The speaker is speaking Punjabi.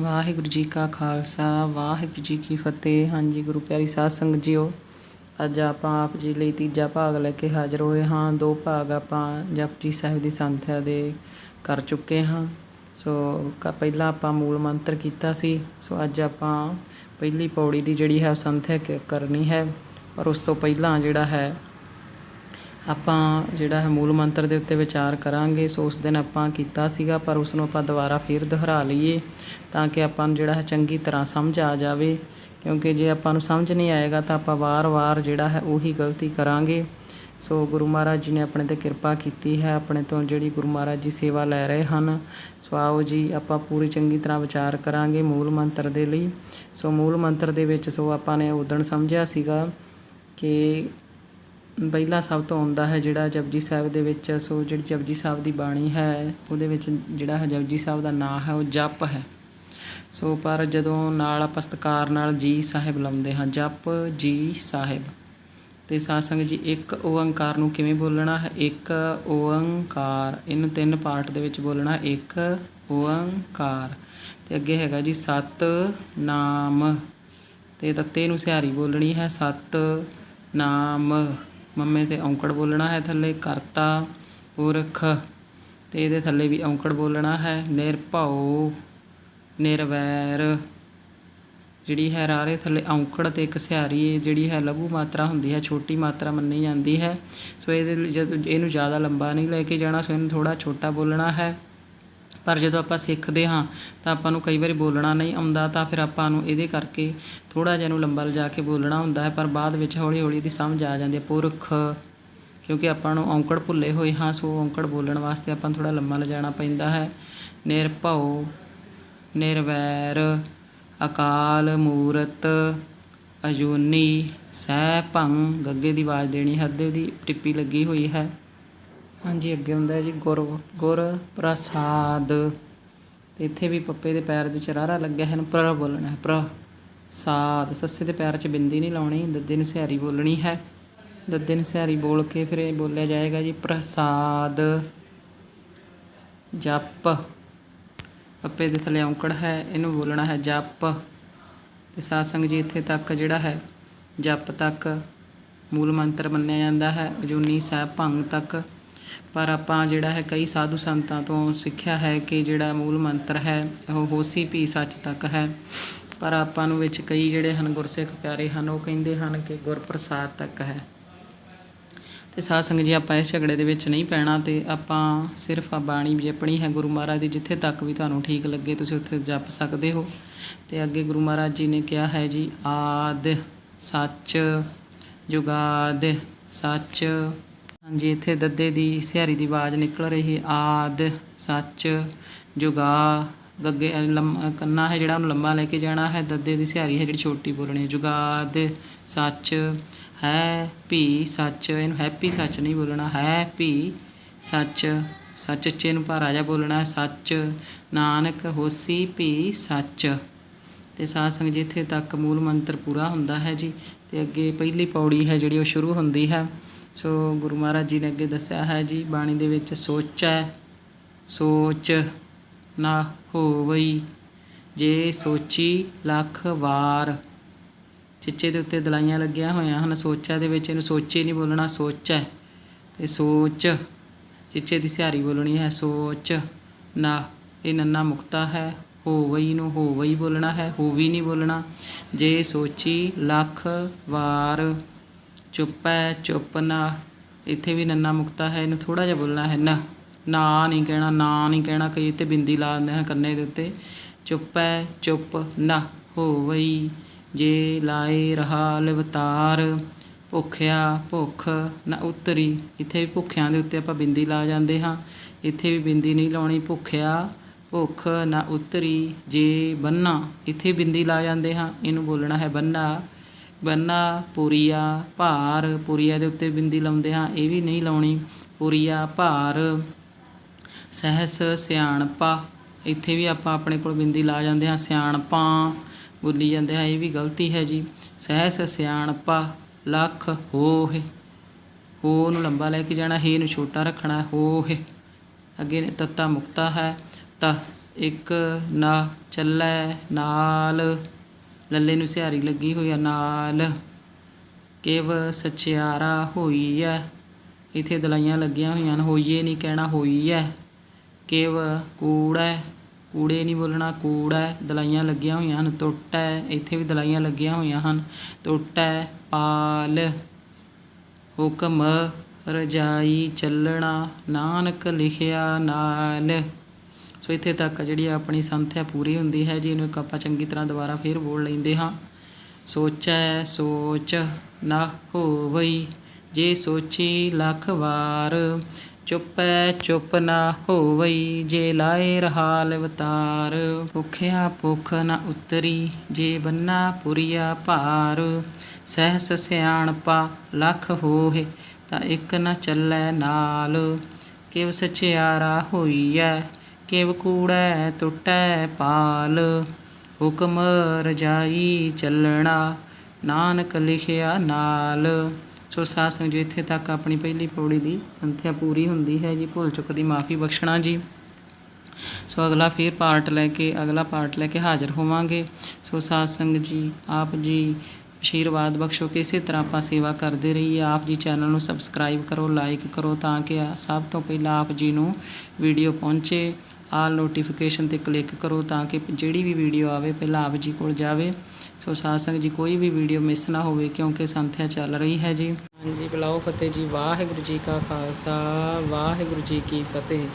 ਵਾਹਿਗੁਰੂ ਜੀ ਕਾ ਖਾਲਸਾ, ਵਾਹਿਗੁਰੂ ਜੀ ਕੀ ਫਤਿਹ। ਹਾਂਜੀ, ਗੁਰੂ ਪਿਆਰੀ ਸਾਧ ਸੰਗਤ ਜੀਓ, ਅੱਜ ਆਪਾਂ ਆਪ ਜੀ ਲਈ ਤੀਜਾ ਭਾਗ ਲੈ ਕੇ ਹਾਜ਼ਰ ਹੋਏ ਹਾਂ। ਦੋ ਭਾਗ ਆਪਾਂ ਜਪਜੀ ਸਾਹਿਬ ਦੀ ਸੰਥਿਆ ਦੇ ਕਰ ਚੁੱਕੇ ਹਾਂ। ਸੋ, ਕ- ਪਹਿਲਾਂ ਆਪਾਂ ਮੂਲ ਮੰਤਰ ਕੀਤਾ ਸੀ। ਸੋ, ਅੱਜ ਆਪਾਂ ਪਹਿਲੀ ਪੌੜੀ ਦੀ ਜਿਹੜੀ ਹੈ ਸੰਥਿਆ ਕ- ਕਰਨੀ ਹੈ। ਪਰ ਉਸ ਤੋਂ ਪਹਿਲਾਂ ਜਿਹੜਾ ਹੈ ਆਪਾਂ ਜਿਹੜਾ ਹੈ ਮੂਲ ਮੰਤਰ ਦੇ ਉੱਤੇ ਵਿਚਾਰ ਕਰਾਂਗੇ। ਸੋ ਉਸ ਦਿਨ ਆਪਾਂ ਕੀਤਾ ਸੀਗਾ, ਪਰ ਉਸ ਨੂੰ ਆਪਾਂ ਦੁਬਾਰਾ ਫੇਰ ਦੁਹਰਾ ਲਈਏ ਤਾਂ ਕਿ ਆਪਾਂ ਨੂੰ ਜਿਹੜਾ ਹੈ ਚੰਗੀ ਤਰ੍ਹਾਂ ਸਮਝ ਆ ਜਾਵੇ। ਕਿਉਂਕਿ ਜੇ ਆਪਾਂ ਨੂੰ ਸਮਝ ਨਹੀਂ ਆਏਗਾ ਤਾਂ ਆਪਾਂ ਵਾਰ-ਵਾਰ ਜਿਹੜਾ ਹੈ ਉਹੀ ਗਲਤੀ ਕਰਾਂਗੇ। ਸੋ ਗੁਰੂ ਮਹਾਰਾਜ ਜੀ ਨੇ ਆਪਣੇ ਤੇ ਕਿਰਪਾ ਕੀਤੀ ਹੈ, ਆਪਣੇ ਤੋਂ ਜਿਹੜੀ ਗੁਰੂ ਮਹਾਰਾਜ ਜੀ ਸੇਵਾ ਲੈ ਰਹੇ ਹਨ। ਸੋ ਆਓ ਜੀ, ਆਪਾਂ ਪੂਰੀ ਚੰਗੀ ਤਰ੍ਹਾਂ ਵਿਚਾਰ ਕਰਾਂਗੇ ਮੂਲ ਮੰਤਰ ਦੇ ਲਈ। ਸੋ ਮੂਲ ਮੰਤਰ ਦੇ ਵਿੱਚ ਸੋ ਆਪਾਂ ਨੇ ਉਦਣ ਸਮਝਿਆ ਸੀਗਾ ਕਿ ਪਹਿਲਾ ਸਭ ਤੋਂ ਆਉਂਦਾ ਹੈ, ਜਿਹੜਾ ਜਪਜੀ ਸਾਹਿਬ ਦੇ ਵਿੱਚ, ਸੋ ਜਿਹੜੀ ਜਪਜੀ ਸਾਹਿਬ ਦੀ ਬਾਣੀ ਹੈ, ਉਹਦੇ ਵਿੱਚ ਜਿਹੜਾ ਹੈ ਜਪਜੀ ਸਾਹਿਬ ਦਾ ਨਾਮ ਹੈ, ਉਹ ਜਪ ਹੈ। ਸੋ ਪਰ ਜਦੋਂ ਨਾਲ ਆਪਾਂ ਸਤਿਕਾਰ ਨਾਲ ਜੀ ਸਾਹਿਬ ਲਾਉਂਦੇ ਹਾਂ, ਜਪ ਜੀ ਸਾਹਿਬ। ਤੇ ਸਾਧ ਜੀ, ਇੱਕ ਓੰਕਾਰ ਨੂੰ ਕਿਵੇਂ ਬੋਲਣਾ ਹੈ? ਇੱਕ ਓੰਕਾਰ ਇਹਨੂੰ ਤਿੰਨ ਪਾਰਟ ਦੇ ਵਿੱਚ ਬੋਲਣਾ, ਇੱਕ ਓੰਕਾਰ ਤੇ ਅੱਗੇ ਹੈਗਾ ਜੀ ਸਤ ਨਾਮ ਤੇ ਤੱਤੇ ਨੂੰ ਸਿਹਾਰੀ ਬੋਲਣੀ ਹੈ ਸਤ ਨਾਮ ਮੰਮੇ ਤੇ ਔਂਕੜ ਬੋਲਣਾ ਹੈ ਥੱਲੇ, ਕਰਤਾ ਪੁਰਖ। ਤੇ ਇਹਦੇ ਥੱਲੇ ਵੀ ਔਂਕੜ ਬੋਲਣਾ ਹੈ, ਨਿਰਭਉ, ਨਿਰਵੈਰ। ਜਿਹੜੀ ਹੈ ਰਾਰੇ ਥੱਲੇ ਔਂਕੜ ਤੇ ਇੱਕ ਸਿਹਾਰੀ ਜਿਹੜੀ ਹੈ ਲਘੂ ਮਾਤਰਾ ਹੁੰਦੀ ਹੈ, ਛੋਟੀ ਮਾਤਰਾ ਮੰਨੀ ਜਾਂਦੀ ਹੈ। ਸੋ ਇਹਦੇ ਲਈ ਜਦ ਇਹਨੂੰ ਜ਼ਿਆਦਾ ਲੰਬਾ ਨਹੀਂ ਲੈ ਕੇ ਜਾਣਾ, ਸੋ ਇਹਨੂੰ ਥੋੜਾ ਛੋਟਾ ਬੋਲਣਾ ਹੈ। ਪਰ ਜਦੋਂ ਆਪਾਂ ਸਿੱਖਦੇ ਹਾਂ, ਤਾਂ ਆਪਾਂ ਨੂੰ ਕਈ ਵਾਰੀ ਬੋਲਣਾ ਨਹੀਂ ਆਉਂਦਾ, ਤਾਂ ਫਿਰ ਆਪਾਂ ਨੂੰ ਇਹਦੇ ਕਰਕੇ ਥੋੜਾ ਜਿਹਾ ਨੂੰ ਲੰਬਾ ਲਿਜਾ ਕੇ ਬੋਲਣਾ ਹੁੰਦਾ ਹੈ, ਪਰ ਬਾਅਦ ਵਿੱਚ ਹੌਲੀ ਹੌਲੀ ਦੀ ਸਮਝ ਆ ਜਾਂਦੀ ਹੈ, ਪੁਰਖ। ਕਿਉਂਕਿ ਆਪਾਂ ਨੂੰ ਔਂਕੜ ਭੁੱਲੇ ਹੋਏ ਹਾਂ, ਸੋ ਔਂਕੜ ਬੋਲਣ ਵਾਸਤੇ ਆਪਾਂ ਨੂੰ ਥੋੜਾ ਲੰਮਾ ਲਿਜਾਣਾ ਪੈਂਦਾ ਹੈ। ਨਿਰਭਉ, ਨਿਰਵੈਰ, ਅਕਾਲ ਮੂਰਤ ਅਜੂਨੀ ਸਹਿ ਭੰ ਗੱਗੇ ਦੀ ਆਵਾਜ਼ ਦੇਣੀ ਹੱਦੇ ਦੀ ਟਿੱਪੀ ਲੱਗੀ ਹੋਈ ਹੈ। ਹਾਂਜੀ, ਅੱਗੇ ਹੁੰਦਾ ਹੈ ਜੀ, ਗੁਰ ਗੁਰ ਪ੍ਰਸਾਦ। ਤੇ ਇੱਥੇ ਵੀ ਪੱਪੇ ਦੇ ਪੈਰ ਦੇ ਚਰਾਰਾ ਲੱਗਿਆ ਹੈ ਨਾ ਪ੍ਰ ਬੋਲਣਾ ਹੈ ਪ੍ਰ ਸਾਦ ਸੱਸੇ ਦੇ ਪੈਰ 'ਚ ਬਿੰਦੀ ਨਹੀਂ ਲਾਉਣੀ, ਦੱਦੇ ਨੂੰ ਸਿਹਾਰੀ ਬੋਲਣੀ ਹੈ। ਦੱਦੇ ਨੂੰ ਸਿਹਾਰੀ ਬੋਲ ਕੇ ਫਿਰ ਇਹ ਬੋਲਿਆ ਜਾਏਗਾ ਜੀ, ਪ੍ਰਸਾਦ। ਜਪ। ਪੱਪੇ ਦੇ ਥੱਲੇ ਔਂਕੜ ਹੈ, ਇਹਨੂੰ ਬੋਲਣਾ ਹੈ ਜਪ। ਤੇ ਸਾਧ ਸੰਗਤ ਜੀ ਇੱਥੇ ਤੱਕ ਜਿਹੜਾ ਹੈ, ਜਪ ਤੱਕ ਮੂਲ ਮੰਤਰ ਮੰਨਿਆ ਜਾਂਦਾ ਹੈ, ਅਜੂਨੀ ਸਾਹਿਬ ਭੰਗ ਤੱਕ। ਪਰ ਆਪਾਂ ਜਿਹੜਾ ਹੈ ਕਈ ਸਾਧੂ ਸੰਤਾਂ ਤੋਂ ਸਿੱਖਿਆ ਹੈ ਕਿ ਜਿਹੜਾ ਮੂਲ ਮੰਤਰ ਹੈ, ਉਹ ਹੋਸੀ ਭੀ ਸੱਚ ਤੱਕ ਹੈ। ਪਰ ਆਪਾਂ ਨੂੰ ਵਿੱਚ ਕਈ ਜਿਹੜੇ ਹਨ ਗੁਰਸਿੱਖ ਪਿਆਰੇ ਹਨ, ਉਹ ਕਹਿੰਦੇ ਹਨ ਕਿ ਗੁਰਪ੍ਰਸਾਦ ਤੱਕ ਹੈ। ਤੇ ਸਾਧ ਸੰਗਤ ਜੀ, ਆਪਾਂ ਇਸ ਝਗੜੇ ਦੇ ਵਿੱਚ ਨਹੀਂ ਪੈਣਾ ਤੇ ਆਪਾਂ ਸਿਰਫ ਆ ਬਾਣੀ ਜਪਣੀ ਹੈ ਗੁਰੂ ਮਹਾਰਾਜ ਦੀ, ਜਿੱਥੇ ਤੱਕ ਵੀ ਤੁਹਾਨੂੰ ਠੀਕ ਲੱਗੇ, ਤੁਸੀਂ ਉੱਥੇ ਜਪ ਸਕਦੇ ਹੋ। ਤੇ ਅੱਗੇ ਗੁਰੂ ਮਹਾਰਾਜ ਜੀ ਨੇ ਕਿਹਾ ਹੈ ਜੀ, ਆਦ ਸੱਚ ਜੁਗਾਦ ਸੱਚ ਹਾਂਜੀ ਇੱਥੇ ਦੱਦੇ ਦੀ ਸਿਹਾਰੀ ਦੀ ਆਵਾਜ਼ ਨਿਕਲ ਰਹੀ ਹੈ। ਆਦ ਸੱਚ ਜੁਗਾ ਗੱਗੇ ਅ, ਲੰਮ ਕੰਨਾ ਹੈ ਜਿਹੜਾ ਉਹਨੂੰ ਲੰਮਾ ਲੈ ਕੇ ਜਾਣਾ ਹੈ। ਦੱਦੇ ਦੀ ਸਿਹਾਰੀ ਹੈ ਜਿਹੜੀ ਛੋਟੀ ਬੋਲਣੀ ਹੈ। ਜੁਗਾਦ ਸੱਚ ਹੈ ਭੀ ਸੱਚ ਇਹਨੂੰ ਹੈਪੀ ਸੱਚ ਨਹੀਂ ਬੋਲਣਾ। ਹੈ ਭੀ ਸੱਚ ਸੱਚ ਚੇ ਨੂੰ ਭਾਰਾ ਜਾ ਬੋਲਣਾ ਸੱਚ ਨਾਨਕ ਹੋਸੀ ਭੀ ਸੱਚ। ਤੇ ਸਾਧ ਸੰਗ ਜੀ ਇੱਥੇ ਤੱਕ ਮੂਲ ਮੰਤਰ ਪੂਰਾ ਹੁੰਦਾ ਹੈ ਜੀ। ਤੇ ਅੱਗੇ ਪਹਿਲੀ ਪੌੜੀ ਹੈ ਜਿਹੜੀ ਉਹ ਸ਼ੁਰੂ ਹੁੰਦੀ ਹੈ। ਸੋ ਗੁਰੂ ਮਹਾਰਾਜ ਜੀ ਨੇ ਅੱਗੇ ਦੱਸਿਆ ਹੈ ਜੀ, ਬਾਣੀ ਦੇ ਵਿੱਚ ਸੋਚੈ, ਸੋਚ ਨਾ ਹੋਵਈ, ਜੇ ਸੋਚੀ ਲੱਖ ਵਾਰ। ਚਿੱਚੇ ਦੇ ਉੱਤੇ ਦਲਾਈਆਂ ਲੱਗੀਆਂ ਹੋਈਆਂ ਹਨ, ਸੋਚਾ ਦੇ ਵਿੱਚ ਇਹਨੂੰ ਸੋਚੇ ਨਹੀਂ ਬੋਲਣਾ, ਸੋਚੈ। ਤੇ ਸੋਚ, ਚਿੱਚੇ ਦੀ ਸਿਹਾਰੀ ਬੋਲਣੀ ਹੈ, ਸੋਚ ਨਾ, ਇਹ ਨੰਨਾ ਮੁਕਤਾ ਹੈ, ਹੋਵਈ ਨੂੰ ਹੋਵਈ ਬੋਲਣਾ ਹੈ, ਹੋਵੀ ਨਹੀਂ ਬੋਲਣਾ। ਜੇ ਸੋਚੀ ਲੱਖ ਵਾਰ। ਚੁੱਪ ਹੈ, ਚੁੱਪ ਨਾ। ਇੱਥੇ ਵੀ ਨੰਨਾ ਮੁਕਤਾ ਹੈ, ਇਹਨੂੰ ਥੋੜਾ ਜਿਹਾ ਬੋਲਣਾ ਹੈ, ਨਾ। ਨਾ ਨਹੀਂ ਕਹਿਣਾ, ਨਾ ਨਹੀਂ ਕਹਿਣਾ, ਕਈ ਤੇ ਬਿੰਦੀ ਲਾ ਦਿੰਦੇ ਹਨ ਕੰਨੇ ਦੇ ਉੱਤੇ। ਚੁੱਪ ਹੈ, ਚੁੱਪ ਨਾ ਹੋਵਈ, ਜੇ ਲਾਏ ਰਹਾ ਲਵਤਾਰ ਭੁੱਖਿਆ ਭੁੱਖ ਨਾ ਉਤਰੀ। ਇੱਥੇ ਵੀ ਭੁੱਖਿਆਂ ਦੇ ਉੱਤੇ ਆਪਾਂ ਬਿੰਦੀ ਲਾ ਜਾਂਦੇ ਹਾਂ। ਇੱਥੇ ਵੀ ਬਿੰਦੀ ਨਹੀਂ ਲਾਉਣੀ, ਭੁੱਖਿਆ ਭੁੱਖ ਨਾ ਉਤਰੀ, ਜੇ ਬੰਨਾ। ਇੱਥੇ ਬਿੰਦੀ ਲਾ ਜਾਂਦੇ ਹਾਂ। ਇਹਨੂੰ ਬੋਲਣਾ ਹੈ ਬੰਨਾ। ਬੰਨਾ ਪੁਰੀਆ, ਭਾਰ, ਪੁਰੀਆ ਦੇ ਉੱਤੇ ਬਿੰਦੀ ਲਾਉਂਦੇ ਹਾਂ, ਇਹ ਵੀ ਨਹੀਂ ਲਾਉਣੀ। ਪੁਰੀਆ, ਭਾਰ, ਸਹਿਸ, ਸਿਆਣਪਾ, ਇੱਥੇ ਵੀ ਆਪਾਂ ਆਪਣੇ ਕੋਲ ਬਿੰਦੀ ਲਾ ਜਾਂਦੇ ਹਾਂ, ਸਿਆਣਪਾਂ ਬੋਲੀ ਜਾਂਦੇ ਹਾਂ, ਇਹ ਵੀ ਗਲਤੀ ਹੈ ਜੀ। ਸਹਿਸ, ਸਿਆਣਪਾ, ਲੱਖ, ਹੋਹ ਹੋ ਨੂੰ ਲੰਬਾ ਲੈ ਕੇ ਜਾਣਾ, ਹੇ ਨੂੰ ਛੋਟਾ ਰੱਖਣਾ, ਹੋਹ। ਅੱਗੇ ਨੇ ਤੱਤਾ ਮੁਕਤਾ ਹੈ ਤ ਇੱਕ ਨਾ ਚੱਲੈ, ਨਾਲ ਲੱਲੇ ਨੂੰ ਸਿਹਾਰੀ ਲੱਗੀ ਹੋਈ ਆ ਨਾਲ। ਕੇਵ ਸਚਿਆਰਾ ਹੋਈ ਐ। ਇਥੇ ਦਲਾਈਆਂ ਲੱਗੀਆਂ ਹੋਈਆਂ ਹਨ ਹੋਈਏ ਨਹੀਂ ਕਹਿਣਾ ਹੋਈ ਐ। ਕਿਵ ਕੂੜੈ ਕੂੜੇ ਨਹੀਂ ਬੋਲਣਾ, ਕੂੜੈ ਦਲਾਈਆਂ ਲੱਗੀਆਂ ਹੋਈਆਂ ਹਨ ਟੁੱਟੈ ਇੱਥੇ ਵੀ ਦਲਾਈਆਂ ਲੱਗੀਆਂ ਹੋਈਆਂ ਹਨ ਟੁੱਟੈ ਪਾਲ। ਹੁਕਮ ਰਜਾਈ ਚੱਲਣਾ, ਨਾਨਕ ਲਿਖਿਆ ਨਾਲ। ਸੋ ਇੱਥੇ ਤੱਕ ਜਿਹੜੀ ਆਪਣੀ ਸੰਥਿਆ ਪੂਰੀ ਹੁੰਦੀ ਹੈ ਜੀ, ਇਹਨੂੰ ਇੱਕ ਆਪਾਂ ਚੰਗੀ ਤਰ੍ਹਾਂ ਦੁਬਾਰਾ ਫੇਰ ਬੋਲ ਲੈਂਦੇ ਹਾਂ। ਸੋਚੈ ਸੋਚ ਨਾ ਹੋਵਈ, ਜੇ ਸੋਚੀ ਲੱਖ ਵਾਰ, ਚੁੱਪੈ ਚੁੱਪ ਨਾ ਹੋਵਈ, ਜੇ ਲਾਏ ਰਹਾਲ ਅਵਤਾਰ, ਭੁਖਿਆ ਭੁਖ ਨਾ ਉਤਰੀ, ਜੇ ਬੰਨਾ ਪੁਰੀਆ ਭਾਰ, ਸਹਿਸ ਸਿਆਣਪਾ ਲੱਖ ਹੋਏ ਤਾਂ ਇੱਕ ਨਾ ਚੱਲੈ ਨਾਲ ਕਿਵ ਸਚਿਆਰਾ ਹੋਈਐ ਕਿਵ ਕੂੜੈ ਟੁੱਟੈ ਪਾਲ, ਹੁਕਮ ਰਜਾਈ ਚੱਲਣਾ, ਨਾਨਕ ਲਿਖਿਆ ਨਾਲ। ਸੋ ਸਾਧ ਸੰਗਤ ਜੀ, ਇੱਥੇ ਤੱਕ ਆਪਣੀ ਪਹਿਲੀ ਪੌੜੀ ਦੀ ਸੰਥਿਆ ਪੂਰੀ ਹੁੰਦੀ ਹੈ ਜੀ। ਭੁੱਲ ਚੁੱਕ ਦੀ ਮਾਫੀ ਬਖਸ਼ਣਾ ਜੀ। ਸੋ ਅਗਲਾ ਫੇਰ ਪਾਰਟ ਲੈ ਕੇ, ਅਗਲਾ ਪਾਰਟ ਲੈ ਕੇ ਹਾਜ਼ਰ ਹੋਵਾਂਗੇ। ਸੋ ਸਾਧ ਸੰਗਤ ਜੀ, ਆਪ ਜੀ ਆਸ਼ੀਰਵਾਦ ਬਖਸ਼ੋ ਕਿ ਇਸੇ ਤਰ੍ਹਾਂ ਆਪਾਂ ਸੇਵਾ ਕਰਦੇ ਰਹੀਏ। ਆਪ ਜੀ ਚੈਨਲ ਨੂੰ ਸਬਸਕ੍ਰਾਈਬ ਕਰੋ, ਲਾਈਕ ਕਰੋ, ਤਾਂ ਕਿ ਸਭ ਤੋਂ ਪਹਿਲਾਂ ਆਪ ਜੀ ਨੂੰ ਵੀਡੀਓ ਪਹੁੰਚੇ। ਆਲ ਨੋਟੀਫਿਕੇਸ਼ਨ ਤੇ ਕਲਿੱਕ ਕਰੋ ਤਾਂ ਕਿ ਜਿਹੜੀ ਵੀ ਵੀਡੀਓ ਆਵੇ, ਪਹਿਲਾਂ ਆਪ ਜੀ ਕੋਲ ਜਾਵੇ। ਸੋ ਸਾਧ ਸੰਗਤ ਜੀ, ਕੋਈ ਵੀ ਵੀਡੀਓ ਮਿਸ ਨਾ ਹੋਵੇ ਕਿਉਂਕਿ ਸੰਥਿਆ ਚੱਲ ਰਹੀ ਹੈ ਜੀ। ਹਾਂਜੀ, ਬੁਲਾਓ ਫਤਿਹ ਜੀ, ਵਾਹਿਗੁਰੂ ਜੀ ਕਾ ਖਾਲਸਾ, ਵਾਹਿਗੁਰੂ ਜੀ ਕੀ ਫਤਿਹ।